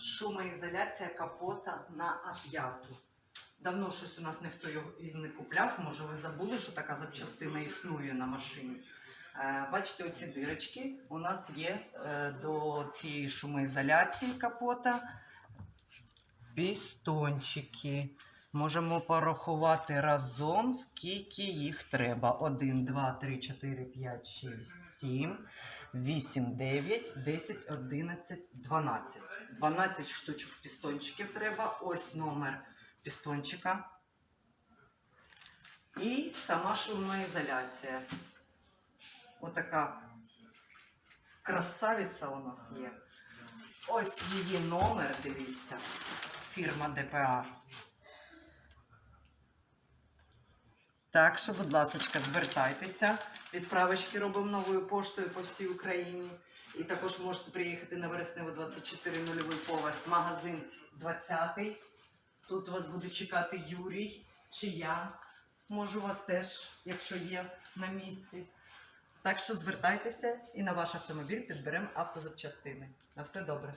Шумоізоляція капота на А5. Давно щось у нас ніхто його не купляв. Може, ви забули, що така запчастина існує на машині. Е, Бачите, оці дирочки у нас є е, до цієї шумоізоляції капота пістончики. Можемо порахувати разом, скільки їх треба. 1, 2, 3, 4, 5, 6, 7, 8, 9, 10, 11, 12. 12 штучок пістончиків треба. Ось номер пістончика. І сама шумоізоляція. Отака красавиця у нас є. Ось її номер, дивіться. Фірма ДПА. Так що, будь ласка, звертайтеся. Відправочки робимо новою поштою по всій Україні. І також можете приїхати на Вереснево 24 нульовий поверх, магазин 20. Тут вас буде чекати Юрій чи я. Можу вас теж, якщо є на місці. Так що звертайтеся і на ваш автомобіль підберемо автозапчастини. На все добре.